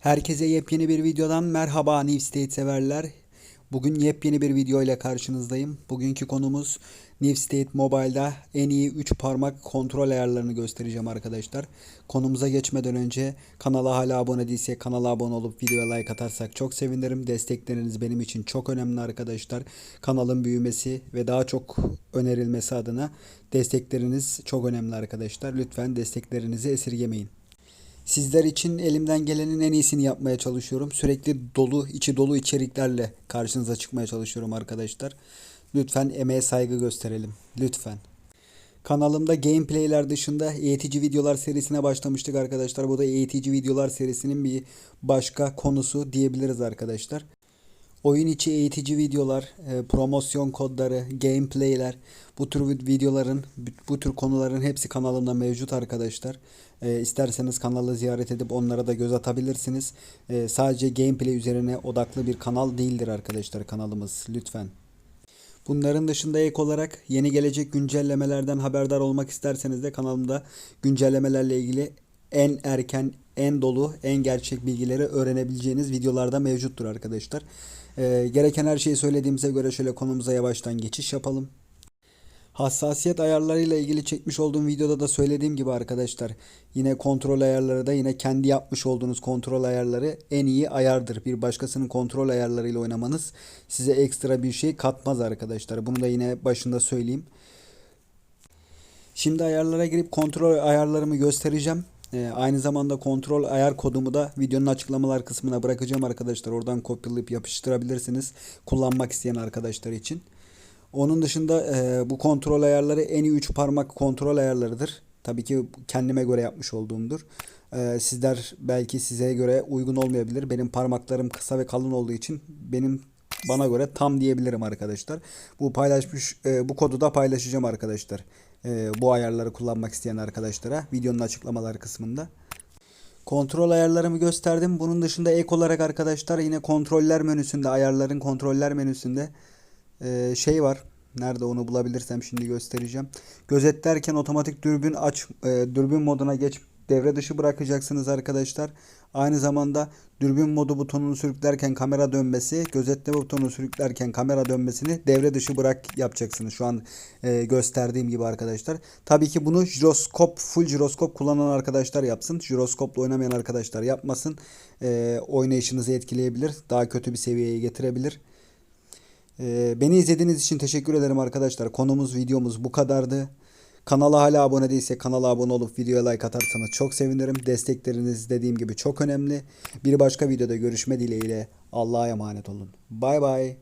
Herkese yepyeni bir videodan merhaba New State severler. Bugün yepyeni bir video ile karşınızdayım. Bugünkü konumuz New State Mobile'da en iyi 3 parmak kontrol ayarlarını göstereceğim arkadaşlar. Konumuza geçmeden önce kanala hala abone değilse kanala abone olup videoya like atarsak çok sevinirim. Destekleriniz benim için çok önemli arkadaşlar. Kanalın büyümesi ve daha çok önerilmesi adına destekleriniz çok önemli arkadaşlar. Lütfen desteklerinizi esirgemeyin. Sizler için elimden gelenin en iyisini yapmaya çalışıyorum. Sürekli dolu, içi dolu içeriklerle karşınıza çıkmaya çalışıyorum arkadaşlar. Lütfen emeğe saygı gösterelim. Lütfen. Kanalımda gameplayler dışında eğitici videolar serisine başlamıştık arkadaşlar. Bu da eğitici videolar serisinin bir başka konusu diyebiliriz arkadaşlar. Oyun içi eğitici videolar, e, promosyon kodları, gameplayler, bu tür videoların, bu tür konuların hepsi kanalımda mevcut arkadaşlar. E, isterseniz kanalı ziyaret edip onlara da göz atabilirsiniz. E, sadece gameplay üzerine odaklı bir kanal değildir arkadaşlar kanalımız. Lütfen. Bunların dışında ek olarak yeni gelecek güncellemelerden haberdar olmak isterseniz de kanalımda güncellemelerle ilgili en erken, en dolu, en gerçek bilgileri öğrenebileceğiniz videolarda mevcuttur arkadaşlar. Ee, gereken her şeyi söylediğimize göre şöyle konumuza yavaştan geçiş yapalım. Hassasiyet ayarlarıyla ilgili çekmiş olduğum videoda da söylediğim gibi arkadaşlar yine kontrol ayarları da yine kendi yapmış olduğunuz kontrol ayarları en iyi ayardır. Bir başkasının kontrol ayarlarıyla oynamanız size ekstra bir şey katmaz arkadaşlar. Bunu da yine başında söyleyeyim. Şimdi ayarlara girip kontrol ayarlarımı göstereceğim. Ee, aynı zamanda kontrol ayar kodumu da videonun açıklamalar kısmına bırakacağım arkadaşlar. Oradan kopyalayıp yapıştırabilirsiniz kullanmak isteyen arkadaşlar için. Onun dışında e, bu kontrol ayarları en iyi 3 parmak kontrol ayarlarıdır. Tabii ki kendime göre yapmış olduğumdur. E, sizler belki size göre uygun olmayabilir. Benim parmaklarım kısa ve kalın olduğu için benim bana göre tam diyebilirim arkadaşlar. Bu paylaşmış e, bu kodu da paylaşacağım arkadaşlar. E, bu ayarları kullanmak isteyen arkadaşlara videonun açıklamalar kısmında. Kontrol ayarlarımı gösterdim. Bunun dışında ek olarak arkadaşlar yine kontroller menüsünde ayarların kontroller menüsünde e, şey var. Nerede onu bulabilirsem şimdi göstereceğim. Gözetlerken otomatik dürbün aç e, dürbün moduna geç devre dışı bırakacaksınız arkadaşlar. Aynı zamanda dürbün modu butonunu sürüklerken kamera dönmesi, gözetleme butonunu sürüklerken kamera dönmesini devre dışı bırak yapacaksınız. Şu an e, gösterdiğim gibi arkadaşlar. Tabii ki bunu jiroskop, full jiroskop kullanan arkadaşlar yapsın. Jiroskopla oynamayan arkadaşlar yapmasın. E, oynayışınızı etkileyebilir. Daha kötü bir seviyeye getirebilir. Ee, beni izlediğiniz için teşekkür ederim arkadaşlar. Konumuz videomuz bu kadardı. Kanala hala abone değilse kanala abone olup videoya like atarsanız çok sevinirim. Destekleriniz dediğim gibi çok önemli. Bir başka videoda görüşme dileğiyle Allah'a emanet olun. Bay bay.